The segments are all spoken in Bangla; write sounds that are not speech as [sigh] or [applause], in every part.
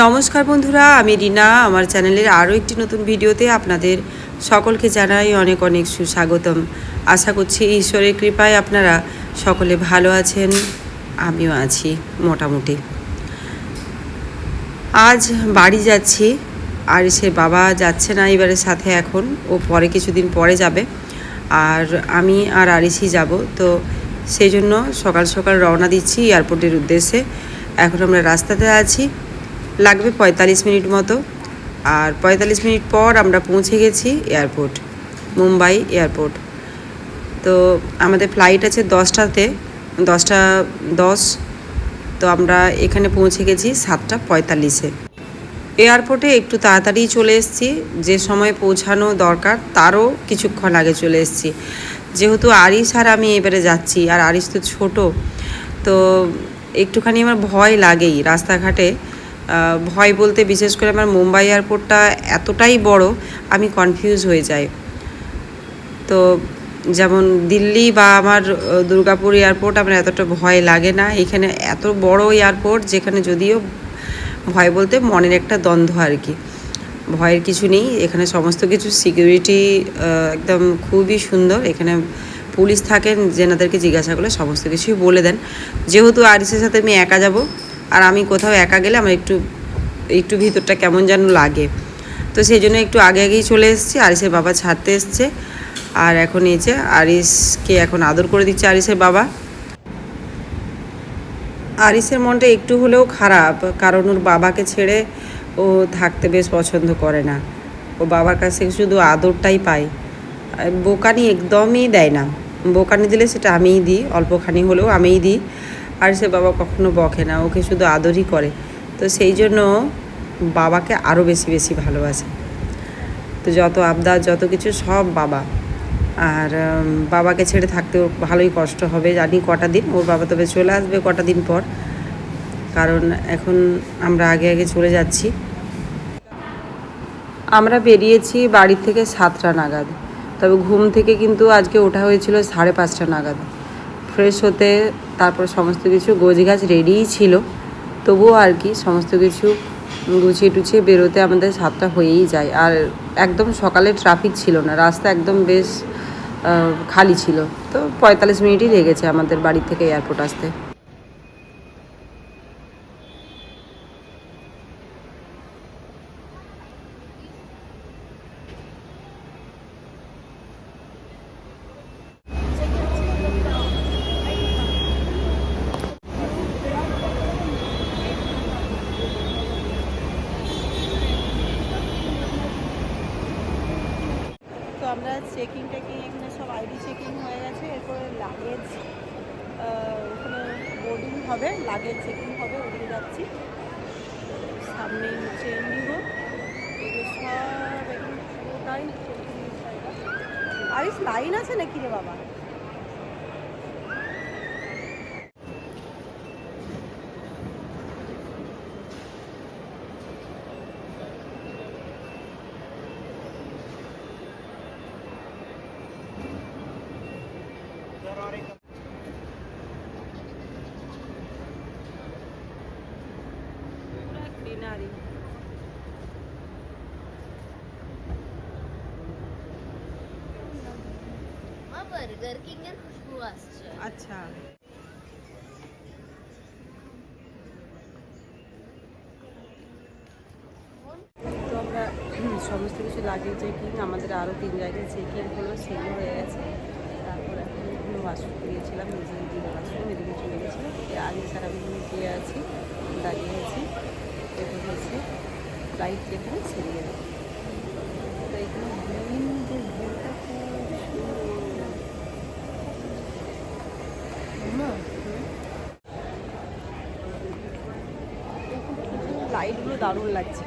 নমস্কার বন্ধুরা, আমি রিনা। আমার চ্যানেলের আরও একটি নতুন ভিডিওতে আপনাদের সকলকে জানাই অনেক অনেক সুস্বাগতম। আশা করছি ঈশ্বরের কৃপায় আপনারা সকলে ভালো আছেন, আমিও আছি মোটামুটি। আজ বাড়ি যাচ্ছি, আর সে বাবা যাচ্ছে না এবারের সাথে এখন, ও পরে কিছুদিন পরে যাবে। আর আমি আর আরিসই যাব, তো সেই জন্য সকাল সকাল রওনা দিচ্ছি এয়ারপোর্টের উদ্দেশ্যে। এখন আমরা রাস্তাতে আছি। লাগবে পঁয়তাল্লিশ মিনিট মতো। আর পঁয়তাল্লিশ মিনিট পর আমরা পৌঁছে গেছি এয়ারপোর্ট, মুম্বাই এয়ারপোর্ট। তো আমাদের ফ্লাইট আছে দশটাতে, দশটা দশ। তো আমরা এখানে পৌঁছে গেছি সাতটা পঁয়তাল্লিশে। এয়ারপোর্টে একটু তাড়াতাড়ি চলে এসেছি, যে সময় পৌঁছানো দরকার তারও কিছুক্ষণ আগে চলে এসেছি। যেহেতু আরিস আর আমি এবারে যাচ্ছি, আর আরিস তো ছোট, তো একটুখানি আমার ভয় লাগেই রাস্তাঘাটে। ভয় বলতে, বিশেষ করে আমার মুম্বাই এয়ারপোর্টটা এতটাই বড়, আমি কনফিউজ হয়ে যাই। তো যেমন দিল্লি বা আমার দুর্গাপুর এয়ারপোর্ট আমার এতটা ভয় লাগে না। এখানে এত বড় এয়ারপোর্ট যেখানে যদিও ভয় বলতে মনের একটা দ্বন্দ্ব আর কি। ভয়ের কিছু নেই, এখানে সমস্ত কিছু সিকিউরিটি একদম খুবই সুন্দর। এখানে পুলিশ থাকেন, যেনাদেরকে জিজ্ঞাসা করলে সমস্ত কিছুই বলে দেন। যেহেতু আরিসের সাথে আমি একা যাব আর আমি কোথাও একা গেলে আমার একটু একটু ভিতরটা কেমন যেন লাগে। তো সেই জন্য একটু আগে আগেই চলে এসেছি, আরিসের বাবা ছাড়তে এসছে। আর এখন এই যে আরিসকে এখন আদর করে দিচ্ছে আরিসের বাবা। আরিসের মনটা একটু হলেও খারাপ, কারণ ওর বাবাকে ছেড়ে ও থাকতে বেশ পছন্দ করে না। ও বাবার কাছ থেকে শুধু আদরটাই পায়। বোকানি একদমই দেয় না। বোকানি দিলে সেটা আমিই দিই, অল্পখানি হলেও আমিই দিই। আর সে বাবা কখনো বকে না, ওকে শুধু আদরই করে। তো সেই জন্য বাবাকে আরও বেশি বেশি ভালোবাসে। তো যত আবদার, যত কিছু সব বাবা। আর বাবাকে ছেড়ে থাকতে ওর ভালোই কষ্ট হবে। জানি কটা দিন, ওর বাবা তবে চলে আসবে কটা দিন পর। কারণ এখন আমরা আগে আগে চলে যাচ্ছি। আমরা বেরিয়েছি বাড়ি থেকে সাতটা নাগাদ। তবে ঘুম থেকে কিন্তু আজকে ওঠা হয়েছিল সাড়ে পাঁচটা নাগাদ। ফ্রেশ হতে তারপর সমস্ত কিছু গোছগাছ রেডিই ছিল। তবুও আর কি সমস্ত কিছু গুছিয়ে টুছিয়ে বেরোতে আমাদের সাতটা হয়েই যায়। আর একদম সকালে ট্রাফিক ছিল না, রাস্তা একদম বেশ খালি ছিল। তো পঁয়তাল্লিশ মিনিটই লেগেছে আমাদের বাড়ি থেকে এয়ারপোর্ট আসতে। আমরা চেকিং টেকিং এখানে সব আইডি চেকিং হয়ে গেছে, এরপরে লাগেজ ওখানে বোর্ডিং হবে লাগেজ চেকিং হবে, ওদিকে যাচ্ছি। সামনেই হচ্ছে ইন্ডিগো এগুলো সব এখানে পুরোটাই। আরিস লাইন আছে নাকি রে বাবা? বার্গার এর খুশবু আসছে আচ্ছা। তো আমরা সমস্ত কিছু লাগিয়ে চেকিং আমাদের আরও তিন জায়গায় চেকিং হলো সেগুলো হয়ে গেছে। তারপর এখন ওয়াশরুম গিয়েছিলাম, নিজে নিজে ওয়াশরুম এদিকে চলে গেছিলাম। আগে স্যার আমি গিয়ে আছি, দাঁড়িয়ে আছি। এটা হচ্ছে ফ্লাইট যেখানে যাবে তো এখানে গ্রিন যে ভিউটা খুব সুন্দর লাইটগুলো দারুণ লাগছে।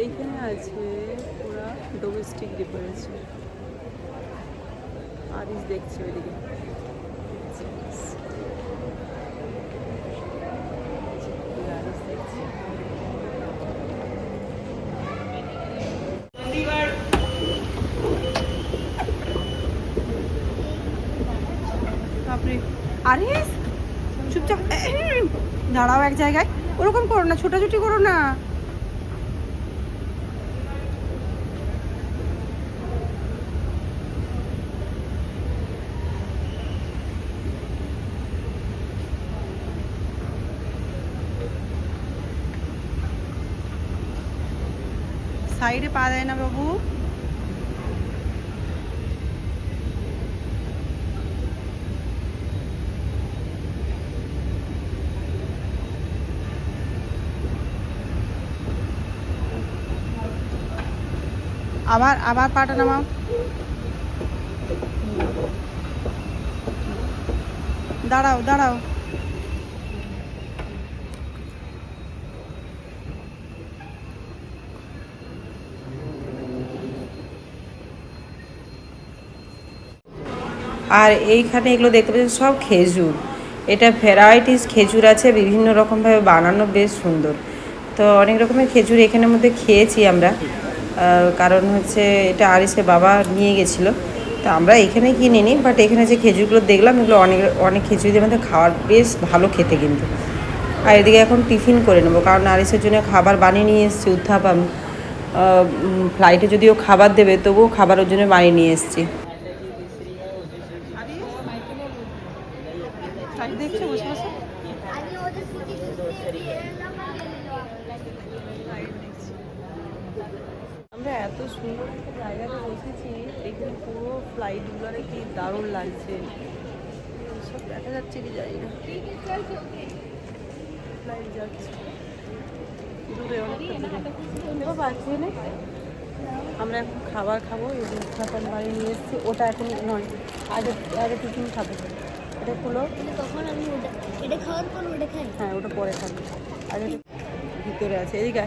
এইখানে আছে ওরা ডোমেস্টিক ডিপারেছে আরিস দেখছে ওইদিকে। আরিস দেখছে। আরে, চুপচাপ দাঁড়াও এক জায়গায়। ওরকম করো না, ছোটাছুটি করো না। সাইডে পা দেয় না বাবু। আবার আবার পাটা নামাও। দাঁড়াও দাঁড়াও। আর এইখানে এগুলো দেখতে পাচ্ছেন, সব খেজুর। এটা ভ্যারাইটিস খেজুর আছে, বিভিন্ন রকমভাবে বানানো বেশ সুন্দর। তো অনেক রকমের খেজুর এখানের মধ্যে খেয়েছি আমরা। কারণ হচ্ছে এটা আরিসের বাবা নিয়ে গেছিল। তো আমরা এখানে কিনে নিই বাট এখানে যে খেজুরগুলো দেখলাম, এগুলো অনেক অনেক খেজুরের মধ্যে খাওয়ার বেশ ভালো খেতে কিন্তু। আর এদিকে এখন টিফিন করে নেব, কারণ আরিসের জন্য খাবার বানিয়ে নিয়ে এসেছি উত্থাপাম ফ্লাইটে যদিও খাবার দেবে, তবুও খাবারের জন্য বানিয়ে নিয়ে এসেছি। দেখছ আমরা এত সুন্দর একটা জায়গাতে বসেছি এখানে পুরো ফ্লাইটগুলোরে কি দারুণ লাগছে। সব দেখা যাচ্ছে কি জায়গা ফ্লাইট যাচ্ছে। দূরে পাচ্ছি না আমরা এখন খাবার খাব এই খাবার বাড়ি নিয়ে এসেছি। ওটা এখন নয় আগে আগে টিফিন খাব। এটা খুলো তখন আমি এটা খাওয়ার পর ওটা খাই? হ্যাঁ ওটা পরে খাবি। আগে ভিতরে আছে। এদিকে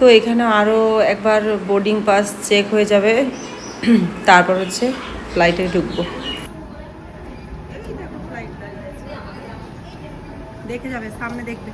তো এখানে আরও একবার বোর্ডিং পাস চেক হয়ে যাবে। [clears throat] তারপর হচ্ছে ফ্লাইটে ঢুকবো। দেখে যাবে, সামনে দেখবে।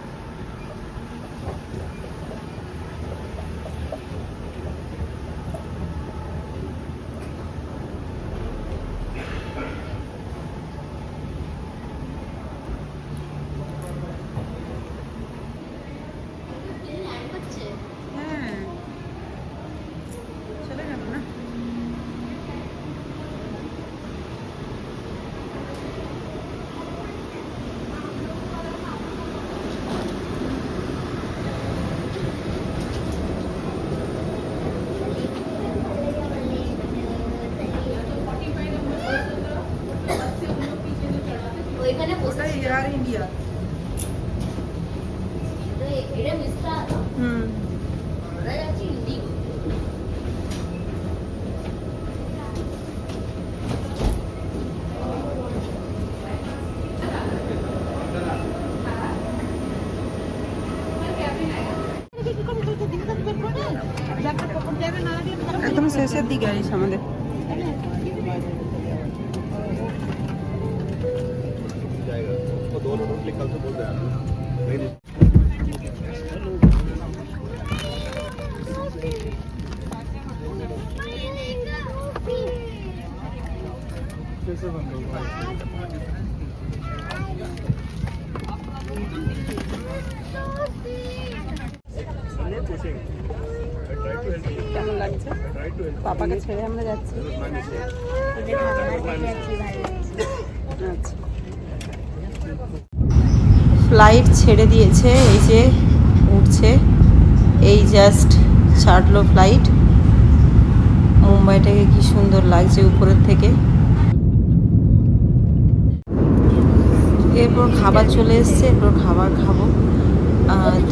শেষের দিকে আইস আমাদের I'm not pushing. I try to help you. লাগছে পাপাকে ছেড়ে আমরা যাচ্ছি। ফ্লাইট ছেড়ে দিয়েছে, এই যে উঠছে। এই জাস্ট ছাড়লো ফ্লাইট। মুম্বাইটাকে কি সুন্দর লাগছে উপরের থেকে। এরপর খাবার চলে এসছে, এরপর খাবার খাব।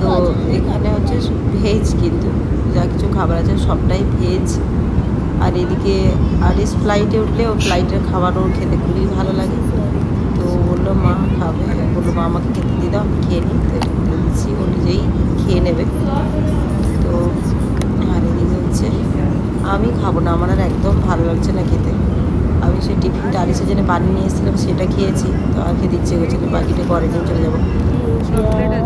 তো এখানে হচ্ছে ভেজ কিন্তু। যা কিছু খাবার আছে সবটাই ভেজ। আর এদিকে আর আরিস ফ্লাইটে উঠলে ও ফ্লাইটের খাবার ওর খেতে খুবই ভালো লাগে। তো বলল, মা, খাবে। বলল, মা, আমাকে খেতে দিয়ে দাও, আমি খেয়ে নিই। তো দিচ্ছি, ও নিজেই খেয়ে নেবে। তো আর এদিকে হচ্ছে, আমি খাব না, আমার আর একদম ভালো লাগছে না খেতে। আমি সেই টিফিনটা আরিসের জন্য বানিয়ে নিয়ে এসেছিলাম, সেটা খেয়েছি। তো আর খেতে ইচ্ছে করছে না, বাকিটা পরে নিয়ে চলে যাব। ঠান্ডা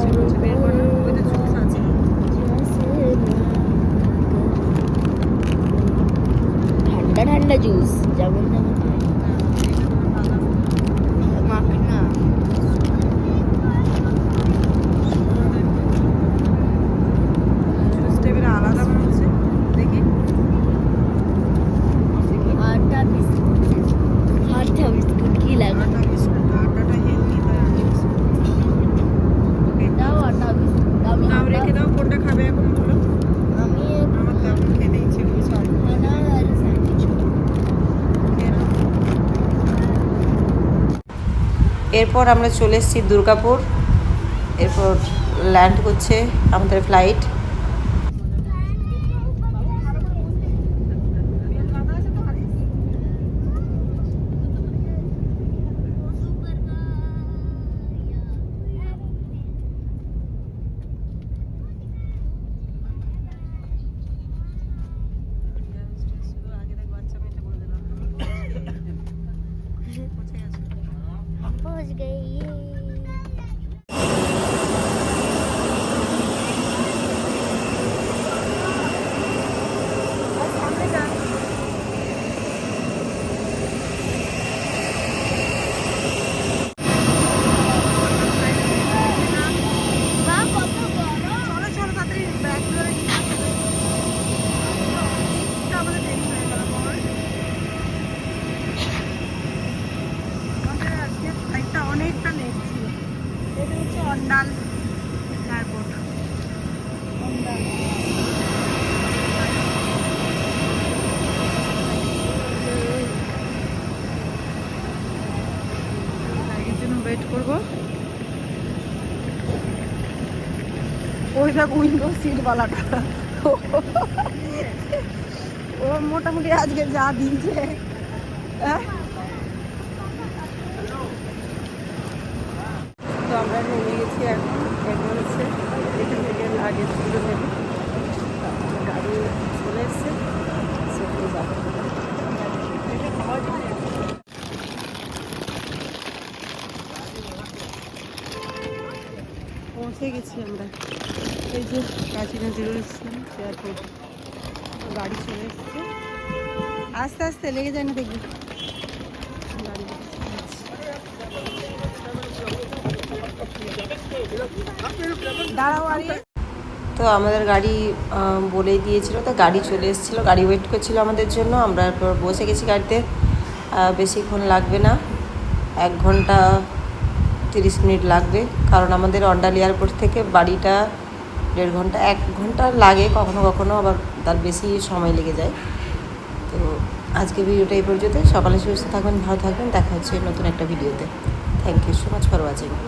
ബനാനയുടെ ജ്യൂസ് ജമുൻ এরপর আমরা চলে এসেছি দুর্গাপুর। এরপর ল্যান্ড করছে আমাদের ফ্লাইট Okay, yay. ওই দেখ উইন্ডো সিট বালাটা। ও মোটামুটি আজকে যা দিয়েছে। হ্যাঁ? তো আমরা নেমে গেছি এখন। এখন হচ্ছে এখান থেকে আগে নেবে তারপরে গাড়ি চলে এসছে সেখানে যাব পৌঁছে গেছি আমরা? এই যে কাছে নজরুল ইসলাম, এয়ারপোর্ট। গাড়ি চলে এসছে। আস্তে আস্তে লেগে যায় না দেখবি? দাঁড়াও আরে তো আমাদের গাড়ি বলেই দিয়েছিল, তো গাড়ি চলে এসেছিল। গাড়ি ওয়েট করছিল আমাদের জন্য। আমরা বসে গেছি গাড়িতে। বেশিক্ষণ লাগবে না। এক ঘণ্টা তিরিশ মিনিট লাগবে। কারণ আমাদের অন্ডাল এয়ারপোর্ট থেকে বাড়িটা দেড় ঘণ্টা, এক ঘণ্টা লাগে কখনো কখনো, আবার তার বেশি সময় লেগে যায়। তো আজকে ভিডিওটা এই পর্যন্ত সকালে সুস্থ থাকবেন, ভালো থাকবেন। দেখা হচ্ছে নতুন একটা ভিডিওতে। Thank you so much for watching